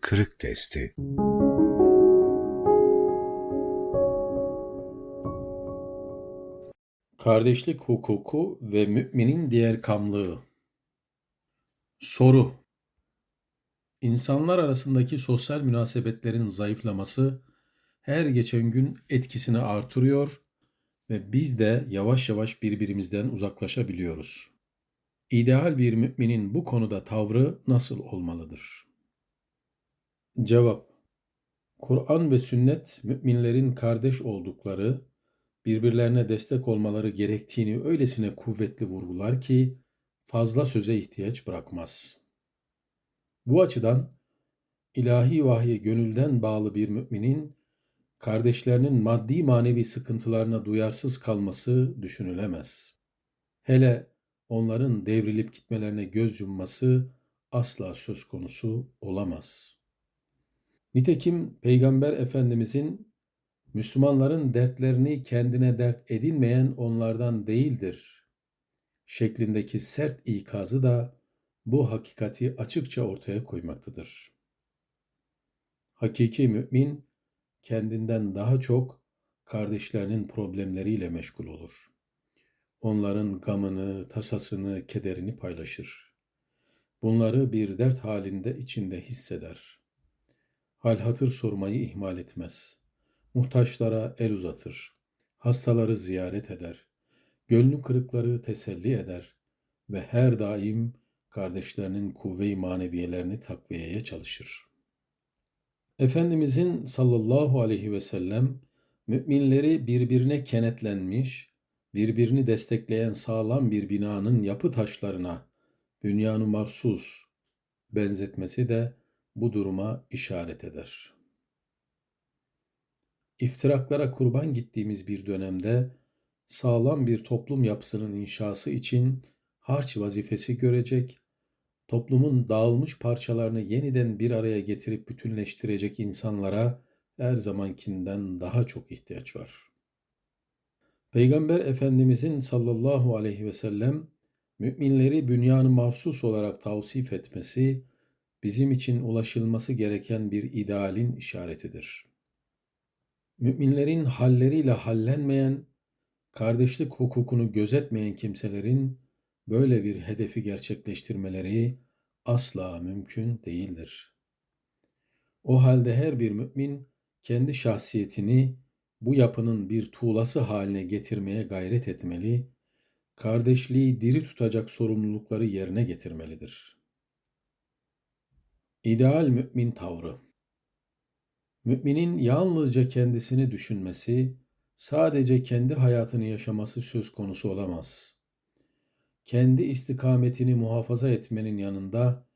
Kırık testi. Kardeşlik hukuku ve müminin diğer kamlığı. Soru İnsanlar arasındaki sosyal münasebetlerin zayıflaması her geçen gün etkisini artırıyor ve biz de yavaş yavaş birbirimizden uzaklaşabiliyoruz. İdeal bir müminin bu konuda tavrı nasıl olmalıdır? Cevap Kur'an ve sünnet müminlerin kardeş oldukları, birbirlerine destek olmaları gerektiğini öylesine kuvvetli vurgular ki fazla söze ihtiyaç bırakmaz. Bu açıdan ilahi vahye gönülden bağlı bir müminin kardeşlerinin maddi manevi sıkıntılarına duyarsız kalması düşünülemez. Hele onların devrilip gitmelerine göz yumması asla söz konusu olamaz. Nitekim Peygamber Efendimizin Müslümanların dertlerini kendine dert edinmeyen onlardan değildir şeklindeki sert ikazı da bu hakikati açıkça ortaya koymaktadır. Hakiki mümin kendinden daha çok kardeşlerinin problemleriyle meşgul olur. Onların gamını, tasasını, kederini paylaşır. Bunları bir dert halinde içinde hisseder. Hal hatır sormayı ihmal etmez. Muhtaçlara el uzatır. Hastaları ziyaret eder. Gönlü kırıkları teselli eder ve her daim kardeşlerinin kuvve-i maneviyelerini takviyeye çalışır. Efendimizin sallallahu aleyhi ve sellem müminleri birbirine kenetlenmiş, birbirini destekleyen sağlam bir binanın yapı taşlarına dünyanın marsus benzetmesi de bu duruma işaret eder. İftiraklara kurban gittiğimiz bir dönemde sağlam bir toplum yapısının inşası için harç vazifesi görecek, toplumun dağılmış parçalarını yeniden bir araya getirip bütünleştirecek insanlara her zamankinden daha çok ihtiyaç var. Peygamber Efendimizin sallallahu aleyhi ve sellem müminleri bünyanı mahsus olarak tavsif etmesi bizim için ulaşılması gereken bir idealin işaretidir. Müminlerin halleriyle hallenmeyen, kardeşlik hukukunu gözetmeyen kimselerin böyle bir hedefi gerçekleştirmeleri asla mümkün değildir. O halde her bir mümin kendi şahsiyetini bu yapının bir tuğlası haline getirmeye gayret etmeli, kardeşliği diri tutacak sorumlulukları yerine getirmelidir.'' İdeal mümin tavrı. Müminin yalnızca kendisini düşünmesi, sadece kendi hayatını yaşaması söz konusu olamaz. Kendi istikametini muhafaza etmenin yanında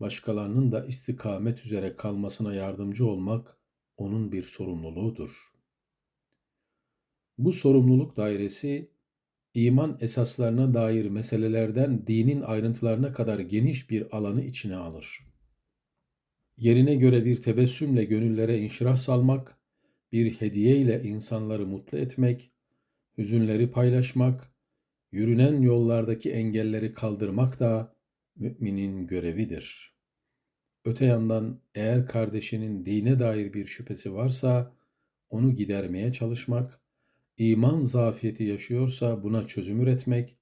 başkalarının da istikamet üzere kalmasına yardımcı olmak onun bir sorumluluğudur. Bu sorumluluk dairesi iman esaslarına dair meselelerden dinin ayrıntılarına kadar geniş bir alanı içine alır yerine göre bir tebessümle gönüllere inşirah salmak, bir hediye ile insanları mutlu etmek, hüzünleri paylaşmak, yürünen yollardaki engelleri kaldırmak da müminin görevidir. Öte yandan eğer kardeşinin dine dair bir şüphesi varsa onu gidermeye çalışmak, iman zafiyeti yaşıyorsa buna çözüm üretmek,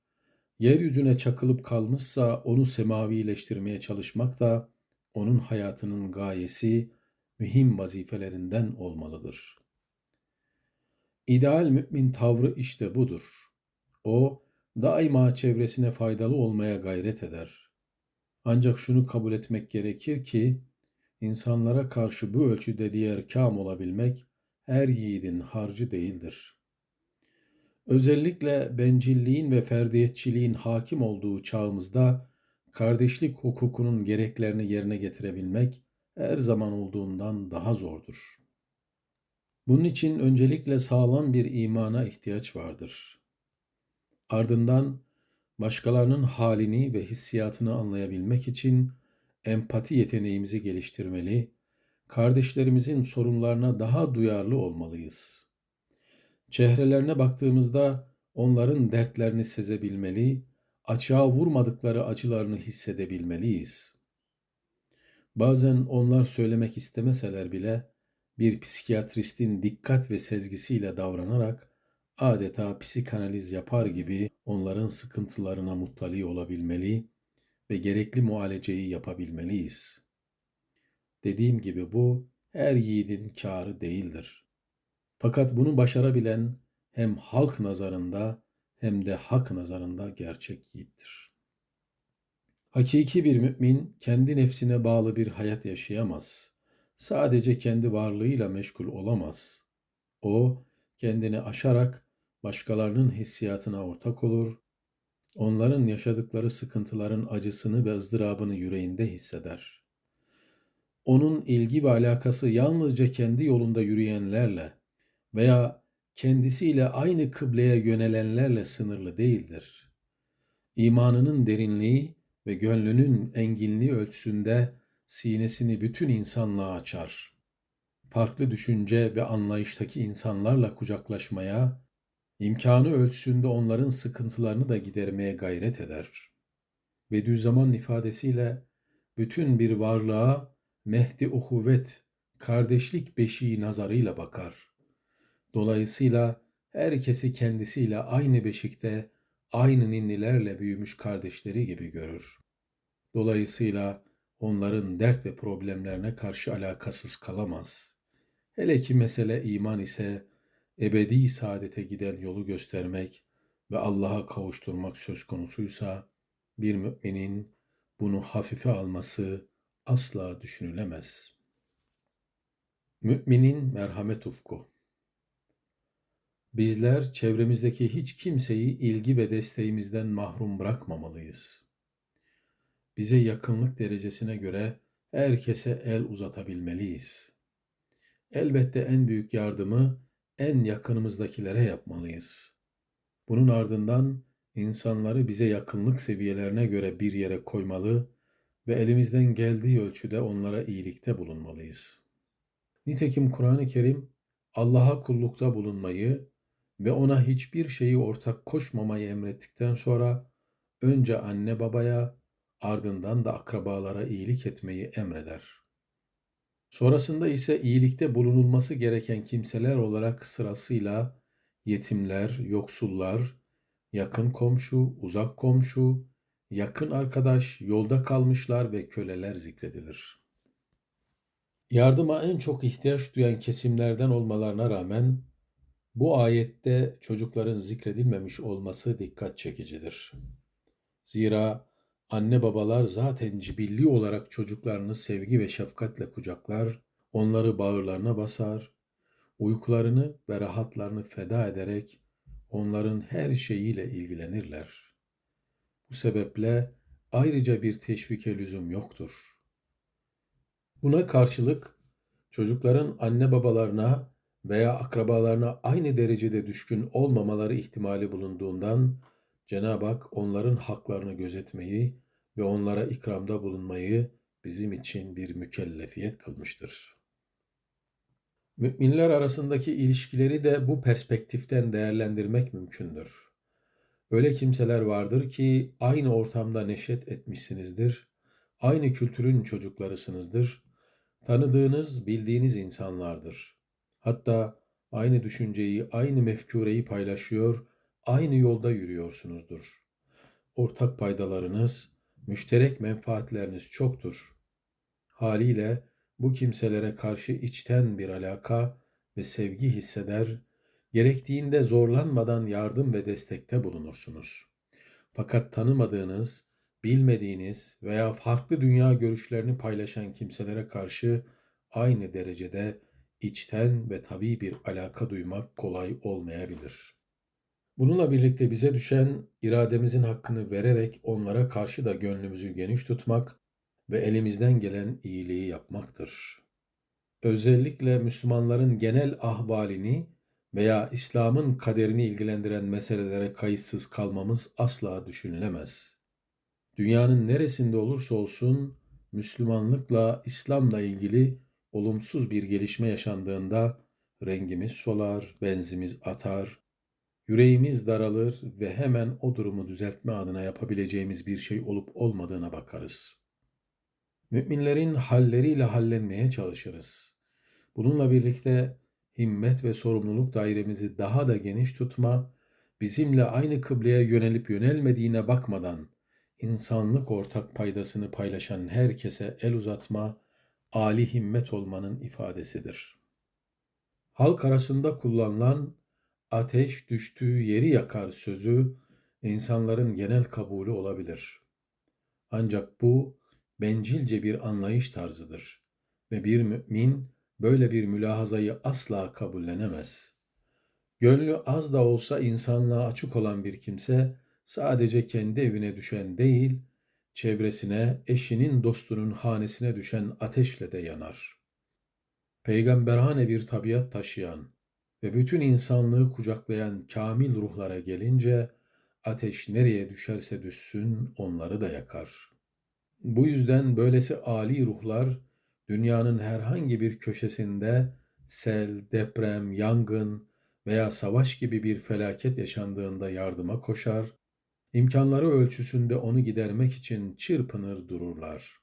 yeryüzüne çakılıp kalmışsa onu semavileştirmeye çalışmak da onun hayatının gayesi, mühim vazifelerinden olmalıdır. İdeal mümin tavrı işte budur. O, daima çevresine faydalı olmaya gayret eder. Ancak şunu kabul etmek gerekir ki, insanlara karşı bu ölçüde diğer kam olabilmek, her yiğidin harcı değildir. Özellikle bencilliğin ve ferdiyetçiliğin hakim olduğu çağımızda, kardeşlik hukukunun gereklerini yerine getirebilmek her zaman olduğundan daha zordur. Bunun için öncelikle sağlam bir imana ihtiyaç vardır. Ardından başkalarının halini ve hissiyatını anlayabilmek için empati yeteneğimizi geliştirmeli, kardeşlerimizin sorunlarına daha duyarlı olmalıyız. Çehrelerine baktığımızda onların dertlerini sezebilmeli açığa vurmadıkları acılarını hissedebilmeliyiz. Bazen onlar söylemek istemeseler bile bir psikiyatristin dikkat ve sezgisiyle davranarak adeta psikanaliz yapar gibi onların sıkıntılarına muttali olabilmeli ve gerekli muhaleceyi yapabilmeliyiz. Dediğim gibi bu her yiğidin kârı değildir. Fakat bunu başarabilen hem halk nazarında hem de hak nazarında gerçek yiğittir. Hakiki bir mümin kendi nefsine bağlı bir hayat yaşayamaz. Sadece kendi varlığıyla meşgul olamaz. O kendini aşarak başkalarının hissiyatına ortak olur, onların yaşadıkları sıkıntıların acısını ve ızdırabını yüreğinde hisseder. Onun ilgi ve alakası yalnızca kendi yolunda yürüyenlerle veya kendisiyle aynı kıbleye yönelenlerle sınırlı değildir. İmanının derinliği ve gönlünün enginliği ölçüsünde sinesini bütün insanlığa açar. Farklı düşünce ve anlayıştaki insanlarla kucaklaşmaya, imkanı ölçüsünde onların sıkıntılarını da gidermeye gayret eder. Bediüzzaman ifadesiyle bütün bir varlığa mehdi uhuvvet, kardeşlik beşiği nazarıyla bakar. Dolayısıyla herkesi kendisiyle aynı beşikte, aynı ninnilerle büyümüş kardeşleri gibi görür. Dolayısıyla onların dert ve problemlerine karşı alakasız kalamaz. Hele ki mesele iman ise ebedi saadete giden yolu göstermek ve Allah'a kavuşturmak söz konusuysa bir müminin bunu hafife alması asla düşünülemez. Müminin merhamet ufku Bizler çevremizdeki hiç kimseyi ilgi ve desteğimizden mahrum bırakmamalıyız. Bize yakınlık derecesine göre herkese el uzatabilmeliyiz. Elbette en büyük yardımı en yakınımızdakilere yapmalıyız. Bunun ardından insanları bize yakınlık seviyelerine göre bir yere koymalı ve elimizden geldiği ölçüde onlara iyilikte bulunmalıyız. Nitekim Kur'an-ı Kerim Allah'a kullukta bulunmayı ve ona hiçbir şeyi ortak koşmamayı emrettikten sonra önce anne babaya ardından da akrabalara iyilik etmeyi emreder. Sonrasında ise iyilikte bulunulması gereken kimseler olarak sırasıyla yetimler, yoksullar, yakın komşu, uzak komşu, yakın arkadaş, yolda kalmışlar ve köleler zikredilir. Yardıma en çok ihtiyaç duyan kesimlerden olmalarına rağmen bu ayette çocukların zikredilmemiş olması dikkat çekicidir. Zira anne babalar zaten cibilli olarak çocuklarını sevgi ve şefkatle kucaklar, onları bağırlarına basar, uykularını ve rahatlarını feda ederek onların her şeyiyle ilgilenirler. Bu sebeple ayrıca bir teşvike lüzum yoktur. Buna karşılık çocukların anne babalarına veya akrabalarına aynı derecede düşkün olmamaları ihtimali bulunduğundan Cenab-ı Hak onların haklarını gözetmeyi ve onlara ikramda bulunmayı bizim için bir mükellefiyet kılmıştır. Müminler arasındaki ilişkileri de bu perspektiften değerlendirmek mümkündür. Öyle kimseler vardır ki aynı ortamda neşet etmişsinizdir, aynı kültürün çocuklarısınızdır, tanıdığınız, bildiğiniz insanlardır. Hatta aynı düşünceyi, aynı mefkureyi paylaşıyor, aynı yolda yürüyorsunuzdur. Ortak paydalarınız, müşterek menfaatleriniz çoktur. Haliyle bu kimselere karşı içten bir alaka ve sevgi hisseder, gerektiğinde zorlanmadan yardım ve destekte bulunursunuz. Fakat tanımadığınız, bilmediğiniz veya farklı dünya görüşlerini paylaşan kimselere karşı aynı derecede içten ve tabii bir alaka duymak kolay olmayabilir. Bununla birlikte bize düşen irademizin hakkını vererek onlara karşı da gönlümüzü geniş tutmak ve elimizden gelen iyiliği yapmaktır. Özellikle Müslümanların genel ahvalini veya İslam'ın kaderini ilgilendiren meselelere kayıtsız kalmamız asla düşünülemez. Dünyanın neresinde olursa olsun Müslümanlıkla, İslam'la ilgili olumsuz bir gelişme yaşandığında rengimiz solar, benzimiz atar, yüreğimiz daralır ve hemen o durumu düzeltme adına yapabileceğimiz bir şey olup olmadığına bakarız. Müminlerin halleriyle hallenmeye çalışırız. Bununla birlikte himmet ve sorumluluk dairemizi daha da geniş tutma, bizimle aynı kıbleye yönelip yönelmediğine bakmadan insanlık ortak paydasını paylaşan herkese el uzatma, âli himmet olmanın ifadesidir. Halk arasında kullanılan ateş düştüğü yeri yakar sözü insanların genel kabulü olabilir. Ancak bu bencilce bir anlayış tarzıdır ve bir mümin böyle bir mülahazayı asla kabullenemez. Gönlü az da olsa insanlığa açık olan bir kimse sadece kendi evine düşen değil, çevresine, eşinin, dostunun hanesine düşen ateşle de yanar. Peygamberhane bir tabiat taşıyan ve bütün insanlığı kucaklayan kamil ruhlara gelince ateş nereye düşerse düşsün onları da yakar. Bu yüzden böylesi âli ruhlar dünyanın herhangi bir köşesinde sel, deprem, yangın veya savaş gibi bir felaket yaşandığında yardıma koşar, imkanları ölçüsünde onu gidermek için çırpınır dururlar.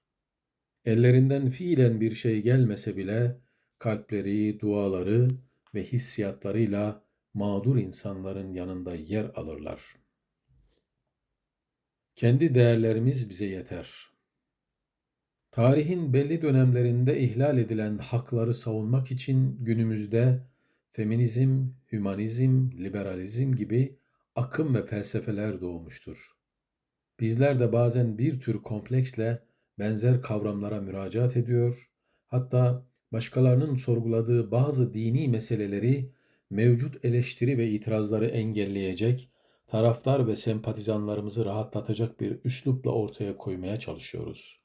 Ellerinden fiilen bir şey gelmese bile kalpleri, duaları ve hissiyatlarıyla mağdur insanların yanında yer alırlar. Kendi değerlerimiz bize yeter. Tarihin belli dönemlerinde ihlal edilen hakları savunmak için günümüzde feminizm, hümanizm, liberalizm gibi akım ve felsefeler doğmuştur. Bizler de bazen bir tür kompleksle benzer kavramlara müracaat ediyor, hatta başkalarının sorguladığı bazı dini meseleleri mevcut eleştiri ve itirazları engelleyecek, taraftar ve sempatizanlarımızı rahatlatacak bir üslupla ortaya koymaya çalışıyoruz.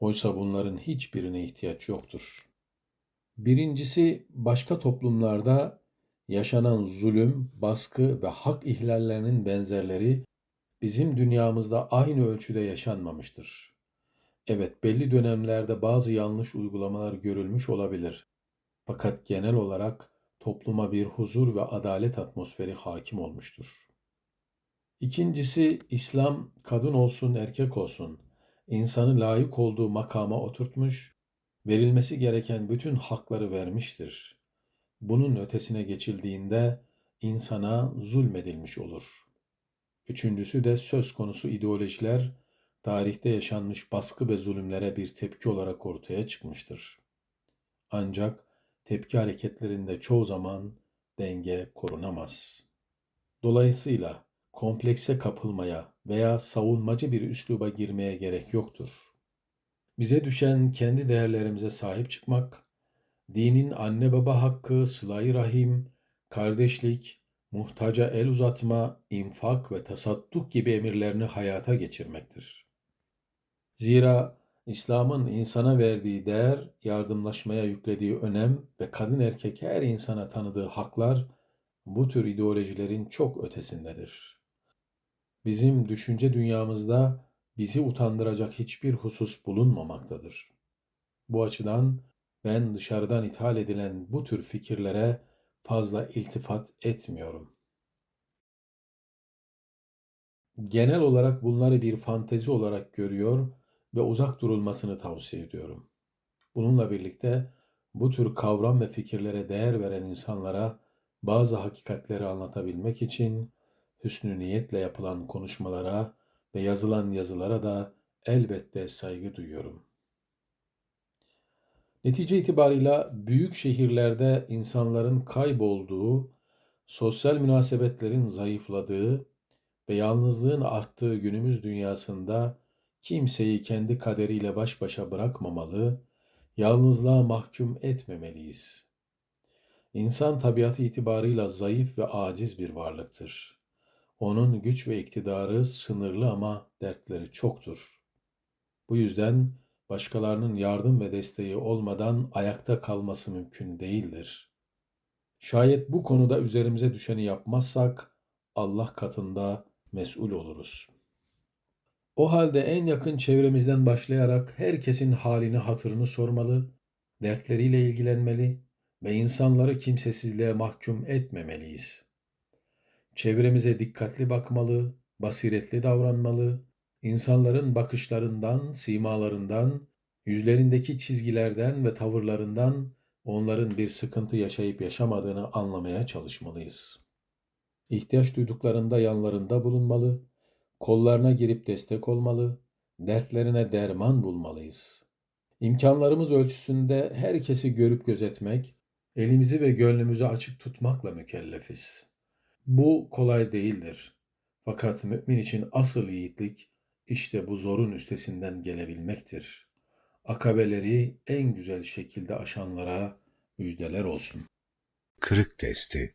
Oysa bunların hiçbirine ihtiyaç yoktur. Birincisi başka toplumlarda yaşanan zulüm, baskı ve hak ihlallerinin benzerleri bizim dünyamızda aynı ölçüde yaşanmamıştır. Evet, belli dönemlerde bazı yanlış uygulamalar görülmüş olabilir. Fakat genel olarak topluma bir huzur ve adalet atmosferi hakim olmuştur. İkincisi, İslam kadın olsun erkek olsun insanı layık olduğu makama oturtmuş, verilmesi gereken bütün hakları vermiştir. Bunun ötesine geçildiğinde insana zulmedilmiş olur. Üçüncüsü de söz konusu ideolojiler tarihte yaşanmış baskı ve zulümlere bir tepki olarak ortaya çıkmıştır. Ancak tepki hareketlerinde çoğu zaman denge korunamaz. Dolayısıyla komplekse kapılmaya veya savunmacı bir üsluba girmeye gerek yoktur. Bize düşen kendi değerlerimize sahip çıkmak, dinin anne baba hakkı, sıla rahim, kardeşlik, muhtaca el uzatma, infak ve tasadduk gibi emirlerini hayata geçirmektir. Zira İslam'ın insana verdiği değer, yardımlaşmaya yüklediği önem ve kadın erkek her insana tanıdığı haklar bu tür ideolojilerin çok ötesindedir. Bizim düşünce dünyamızda bizi utandıracak hiçbir husus bulunmamaktadır. Bu açıdan ben dışarıdan ithal edilen bu tür fikirlere fazla iltifat etmiyorum. Genel olarak bunları bir fantezi olarak görüyor ve uzak durulmasını tavsiye ediyorum. Bununla birlikte bu tür kavram ve fikirlere değer veren insanlara bazı hakikatleri anlatabilmek için hüsnü niyetle yapılan konuşmalara ve yazılan yazılara da elbette saygı duyuyorum. Netice itibarıyla büyük şehirlerde insanların kaybolduğu, sosyal münasebetlerin zayıfladığı ve yalnızlığın arttığı günümüz dünyasında kimseyi kendi kaderiyle baş başa bırakmamalı, yalnızlığa mahkum etmemeliyiz. İnsan tabiatı itibarıyla zayıf ve aciz bir varlıktır. Onun güç ve iktidarı sınırlı ama dertleri çoktur. Bu yüzden başkalarının yardım ve desteği olmadan ayakta kalması mümkün değildir. Şayet bu konuda üzerimize düşeni yapmazsak Allah katında mesul oluruz. O halde en yakın çevremizden başlayarak herkesin halini hatırını sormalı, dertleriyle ilgilenmeli ve insanları kimsesizliğe mahkum etmemeliyiz. Çevremize dikkatli bakmalı, basiretli davranmalı, insanların bakışlarından, simalarından, Yüzlerindeki çizgilerden ve tavırlarından onların bir sıkıntı yaşayıp yaşamadığını anlamaya çalışmalıyız. İhtiyaç duyduklarında yanlarında bulunmalı, kollarına girip destek olmalı, dertlerine derman bulmalıyız. İmkanlarımız ölçüsünde herkesi görüp gözetmek, elimizi ve gönlümüzü açık tutmakla mükellefiz. Bu kolay değildir. Fakat mümin için asıl yiğitlik işte bu zorun üstesinden gelebilmektir. Akabeleri en güzel şekilde aşanlara müjdeler olsun. Kırık testi.